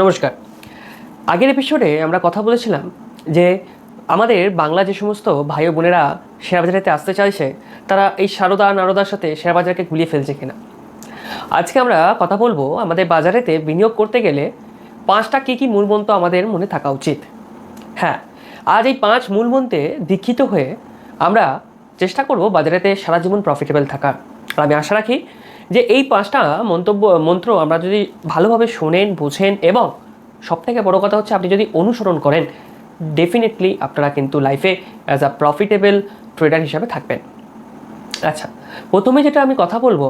নমস্কার। আগের এপিসোডে আমরা কথা বলেছিলাম যে আমাদের বাংলা যে সমস্ত ভাই বোনেরা শেয়ার বাজারেতে আসতে চাইছে, তারা এই সারদা নারদার সাথে শেয়ার বাজারকে গুলিয়ে ফেলছে কিনা। আজকে আমরা কথা বলব আমাদের বাজারেতে বিনিয়োগ করতে গেলে পাঁচটা কী কী মূলমন্ত্র আমাদের মনে থাকা উচিত। হ্যাঁ আজ এই পাঁচ মূলমন্ত্রে দীক্ষিত হয়ে আমরা চেষ্টা করব বাজারেতে সারা জীবন প্রফিটেবল থাকার। আর আমি আশা রাখি যে এই পাঁচটা মন্তব্য, মন্ত্র আমরা যদি ভালোভাবে শোনেন, বোঝেন এবং সবথেকে বড় কথা হচ্ছে আপনি যদি অনুসরণ করেন ডেফিনেটলি আপনারা কিন্তু লাইফে অ্যাজ আ প্রফিটেবল ট্রেডার হিসাবে থাকবেন। আচ্ছা প্রথমে যেটা আমি কথা বলব,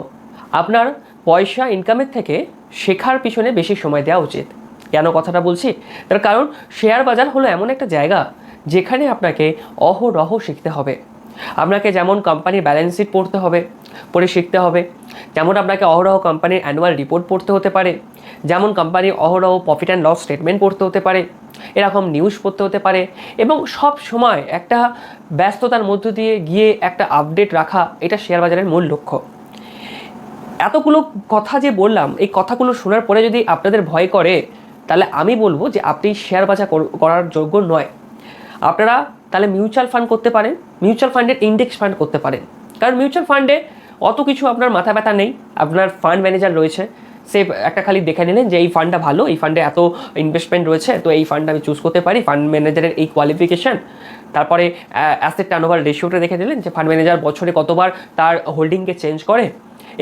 আপনার পয়সা ইনকামের থেকে শেখার পিছনে বেশি সময় দেওয়া উচিত। কেন কথাটা বলছি? তার কারণ শেয়ার বাজার হলো এমন একটা জায়গা যেখানে আপনাকে অহরহ শিখতে হবে। আপনাকে যেমন কোম্পানির ব্যালেন্স শিট পড়তে হবে পড়ে শিখতে হবে। যেমন আপনাকে অহরহ কোম্পানির অ্যানুয়াল রিপোর্ট পড়তে হতে পারে, যেমন কোম্পানির অহরহ প্রফিট অ্যান্ড লস স্টেটমেন্ট পড়তে হতে পারে, এরকম নিউজ পড়তে হতে পারে এবং সব সময় একটা ব্যস্ততার মধ্য দিয়ে গিয়ে একটা আপডেট রাখা, এটা শেয়ার বাজারের মূল লক্ষ্য। এতগুলো কথা যে বললাম, এই কথাগুলো শোনার পরে যদি আপনাদের ভয় করে, তাহলে আমি বলব যে আপনি শেয়ার বাজার করার যোগ্য নয়। আপনারা তাহলে মিউচুয়াল ফান্ড করতে পারেন মিউচুয়াল ফান্ডের ইন্ডেক্স ফান্ড করতে পারেন। কারণ মিউচুয়াল ফান্ডে অত কিছু আপনার মাথা ব্যথা নেই, আপনার ফান্ড ম্যানেজার রয়েছে। সে একটা খালি দেখে নিলেন যে এই ফান্ডটা ভালো, এই ফান্ডে এত ইনভেস্টমেন্ট রয়েছে, তো এই ফান্ড আমি চুজ করতে পারি ফান্ড ম্যানেজারের এই কোয়ালিফিকেশন তারপরে অ্যাসেট টার্নওভার রেশিওটা দেখে নিলেন যে ফান্ড ম্যানেজার বছরে কতবার তার হোল্ডিংকে চেঞ্জ করে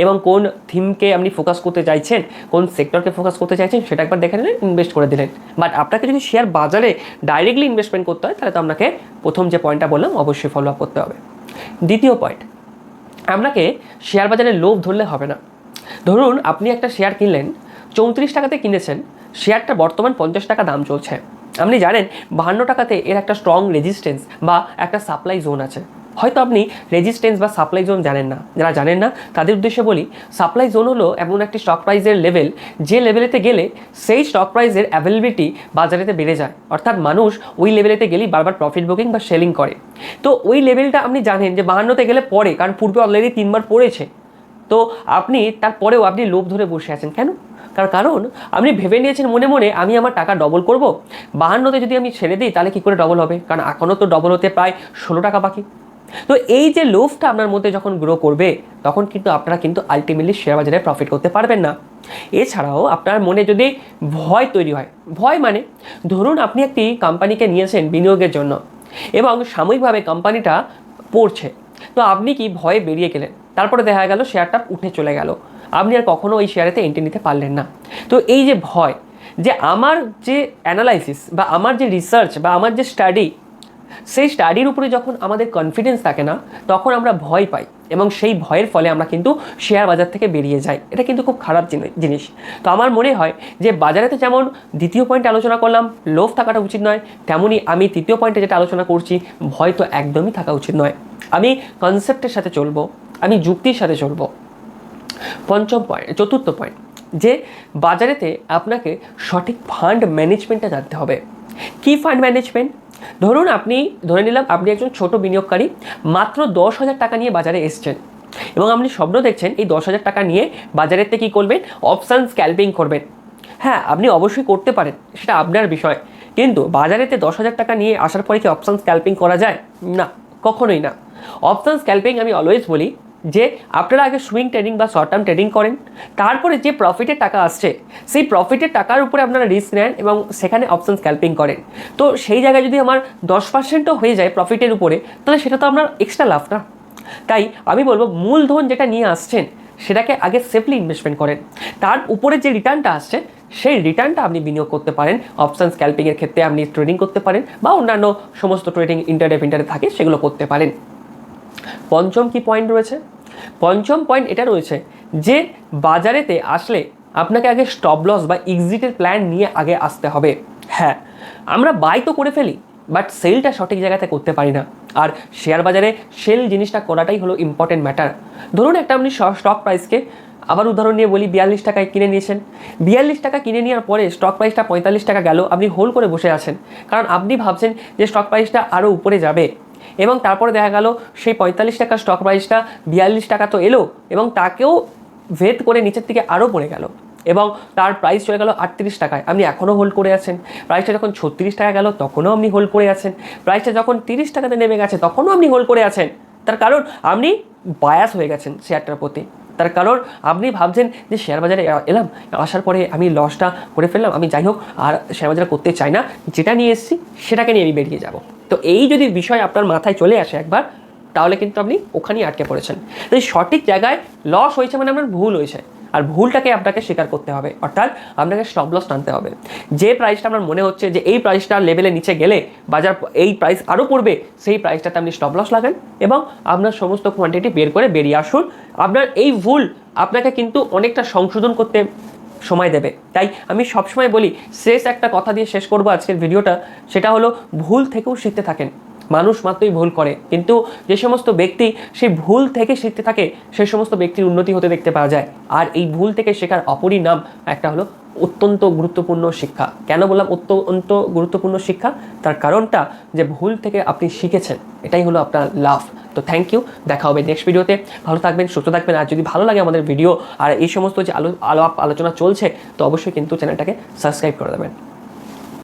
এবং কোন থিমকে আপনি ফোকাস করতে চাইছেন, কোন সেক্টরকে ফোকাস করতে চাইছেন, সেটা একবার দেখে নিলেন ইনভেস্ট করে দিলেন। বাট আপনাকে যদি শেয়ার বাজারে ডাইরেক্টলি ইনভেস্টমেন্ট করতে হয়, তাহলে তো আপনাকে প্রথম যে পয়েন্টটা বললাম, অবশ্যই ফলো আপ করতে হবে। দ্বিতীয় পয়েন্ট আপনাকে শেয়ার বাজারে লোভ ধরলে হবে না। ধরুন আপনি একটা শেয়ার কিনলেন, চৌত্রিশ টাকাতে কিনেছেন, শেয়ারটা বর্তমান পঞ্চাশ টাকা দাম চলছে। আপনি জানেন, বাহান্ন টাকাতে এর একটা স্ট্রং রেজিস্ট্যান্স বা একটা সাপ্লাই জোন আছে। হয়তো আপনি রেজিস্ট্যান্স বা সাপ্লাই জোন জানেন না। যারা জানেন না, তাদের উদ্দেশ্যে বলি সাপ্লাই জোন হলো এমন একটি স্টক প্রাইসের লেভেল যে লেভেলেতে গেলে সেই স্টক প্রাইসের অ্যাভেলেবিলিটি বাজারেতে বেড়ে যায়। অর্থাৎ মানুষ ওই লেভেলেতে গেলেই বারবার প্রফিট বুকিং বা সেলিং করে। তো ওই লেভেলটা আপনি জানেন যে বাহান্নতে গেলে পরে, কারণ পূর্বে অলরেডি তিনবার পড়েছে। তো আপনি তারপরেও আপনি লোভ ধরে বসে আছেন। কেন? তার কারণ আপনি ভেবে নিয়েছেন মনে মনে, আমি আমার টাকা ডবল করব। বাহান্নতে যদি আমি ছেড়ে দিই, তাহলে কী করে ডবল হবে? কারণ এখনও তো ডবল হতে প্রায় ষোলো টাকা বাকি। তো এই যে লোভটা আপনার মধ্যে যখন গ্রো করবে, তখন কিন্তু আপনারা কিন্তু আলটিমেটলি শেয়ার বাজারে প্রফিট করতে পারবেন না। এছাড়াও আপনার মনে যদি ভয় তৈরি হয়, ভয় মানে ধরুন আপনি একটি কোম্পানিকে নিয়েছেন বিনিয়োগের জন্য এবং সাময়িকভাবে কোম্পানিটা পড়ছে, তো আপনি কি ভয়ে বেরিয়ে গেলেন? তারপরে দেখা গেল শেয়ারটা উঠে চলে গেল। আপনি আর কখনো ওই শেয়ারেতে এন্ট্রি নিতে পারলেন না। তো এই যে ভয়, যে আমার যে অ্যানালাইসিস বা আমার যে রিসার্চ বা আমার যে স্টাডি সেই স্টাডির উপরে যখন আমাদের কনফিডেন্স থাকে না, তখন আমরা ভয় পাই এবং সেই ভয়ের ফলে আমরা কিন্তু শেয়ার বাজার থেকে বেরিয়ে যাই। এটা কিন্তু খুব খারাপ জিনি- জিনিস। তো আমার মনে হয় যে বাজারেতে যেমন দ্বিতীয় পয়েন্টে আলোচনা করলাম লোভ থাকাটা উচিত নয় তেমনই আমি তৃতীয় পয়েন্টে যেটা আলোচনা করছি, ভয় তো একদমই থাকা উচিত নয়। আমি কনসেপ্টের সাথে চলবো, আমি যুক্তির সাথে চলবো। পঞ্চম পয়েন্ট চতুর্থ পয়েন্ট যে বাজারেতে আপনাকে সঠিক ফান্ড ম্যানেজমেন্টটা জানতে হবে। কি ফান্ড ম্যানেজমেন্ট ধরুন আপনি, ধরে নিলাম আপনি একজন ছোট বিনিয়োগকারী, মাত্র দশ হাজার টাকা নিয়ে বাজারে এসছেন। এবং আপনি স্বপ্ন দেখছেন এই দশ হাজার টাকা নিয়ে বাজারেতে কী করবেন? অপশান স্ক্যাল্পিং করবেন। হ্যাঁ আপনি অবশ্যই করতে পারেন, সেটা আপনার বিষয়। কিন্তু বাজারেতে দশ হাজার টাকা নিয়ে আসার পরে কি অপশান স্ক্যাল্পিং করা যায়? না, কখনোই না। অপশান স্ক্যাল্পিং আমি অলওয়েজ বলি যে আপনারা আগে সুইং ট্রেডিং বা শর্ট টার্ম ট্রেডিং করেন, তারপরে যে প্রফিটের টাকা আসছে, সেই প্রফিটের টাকার উপরে আপনারা রিস্ক নেন এবং সেখানে অপশন স্ক্যাল্পিং করেন। তো সেই জায়গায় যদি আমার দশ পার্সেন্টও হয়ে যায় প্রফিটের উপরে, তাহলে সেটা তো আপনার এক্সট্রা লাভ না। তাই আমি বলব, মূলধন যেটা নিয়ে আসছেন, সেটাকে আগে সেফলি ইনভেস্টমেন্ট করেন। তার উপরে যে রিটার্নটা আসছে, সেই রিটার্নটা আপনি বিনিয়োগ করতে পারেন। অপশন স্ক্যাল্পিংয়ের ক্ষেত্রে আপনি ট্রেডিং করতে পারেন বা অন্যান্য সমস্ত ট্রেডিং ইন্টারডে ইন্টারে থাকে, সেগুলো করতে পারেন। পঞ্চম কি পয়েন্ট রয়েছে? পঞ্চম পয়েন্ট এটা রয়েছে যে বাজারেতে আসলে আপনাকে আগে স্টপ লস বা এক্সিটের প্ল্যান নিয়ে আগে আসতে হবে। হ্যাঁ আমরা বাই তো করে ফেলি বাট সেলটা সঠিক জায়গাতে করতে পারি না। আর শেয়ার বাজারে সেল জিনিসটা করাটাই হলো ইম্পর্টেন্ট ম্যাটার ধরুন একটা আপনি স্টক প্রাইসকে আবার উদাহরণ নিয়ে বলি, বিয়াল্লিশ টাকায় কিনে নিয়েছেন। বিয়াল্লিশ টাকা কিনে নেওয়ার পরে স্টক প্রাইসটা পঁয়তাল্লিশ টাকা গেল, আপনি হোল্ড করে বসে আছেন। কারণ আপনি ভাবছেন যে স্টক প্রাইসটা আরও উপরে যাবে। এবং তারপরে দেখা গেল সেই পঁয়তাল্লিশ টাকার স্টক প্রাইসটা বিয়াল্লিশ টাকা তো এলো এবং তাকেও ভেদ করে নিচের দিকে আরও পড়ে গেল। এবং তার প্রাইস চলে গেল আটত্রিশ টাকায়। আপনি এখনও হোল্ড করে আছেন। প্রাইসটা যখন ছত্রিশ টাকা গেল, তখনও আপনি হোল্ড করে আছেন। প্রাইসটা যখন তিরিশ টাকাতে নেমে গেছে, তখনও আপনি হোল্ড করে আছেন। তার কারণ আপনি বায়াস হয়ে গেছেন শেয়ারটার প্রতি। তার কারণ আপনি ভাবছেন যে শেয়ার বাজারে এলাম, আসার পরে আমি লসটা করে ফেললাম। আমি যাই হোক, আর শেয়ার বাজার করতে চাই না। যেটা নিয়ে এসেছি, সেটাকে নিয়ে আমি বেরিয়ে যাব। তো এই যদি বিষয় আপনার মাথায় চলে আসে একবার, তাহলে কিন্তু আপনি ওখানেই আটকে পড়েছেন। তো এই সঠিক জায়গায় লস হয়েছে মানে আপনার ভুল হয়েছে, আর ভুলটাকে আপনাকে স্বীকার করতে হবে, অর্থাৎ আপনাকে স্টপ লস টানতে হবে। যে প্রাইসটা আপনার মনে হচ্ছে যে এই প্রাইসটা লেভেলে নিচে গেলে বাজার এই প্রাইস আরও পড়বে, সেই প্রাইসটাতে আপনি স্টপ লস লাগান এবং আপনার সমস্ত কোয়ান্টিটি বের করে বেরিয়ে আসুন। আপনার এই ভুল আপনাকে কিন্তু অনেকটা সংশোধন করতে সময় দেবে। তাই আমি সবসময় বলি শেষ একটা কথা দিয়ে শেষ করব আজকের ভিডিওটা, সেটা হলো ভুল থেকেও শিখতে থাকেন। মানুষ মাত্রই ভুল করে, কিন্তু যে সমস্ত ব্যক্তি সেই ভুল থেকে শিখতে থাকে, সেই সমস্ত ব্যক্তির উন্নতি হতে দেখতে পাওয়া যায়। আর এই ভুল থেকে শেখার অপরই নাম একটা হলো অত্যন্ত গুরুত্বপূর্ণ শিক্ষা। কেন বললাম অত্যন্ত গুরুত্বপূর্ণ শিক্ষা? তার কারণটা যে ভুল থেকে আপনি শিখেছেন, এটাই হলো আপনার লাভ। তো থ্যাংক ইউ দেখা হবে নেক্সট ভিডিওতে ভালো থাকবেন, সুস্থ থাকবেন, আর যদি ভালো লাগে আমাদের ভিডিও আর এই সমস্ত যে আলো আলাপ আলোচনা চলছে, তো অবশ্যই কিন্তু চ্যানেলটাকে সাবস্ক্রাইব করে দেবেন।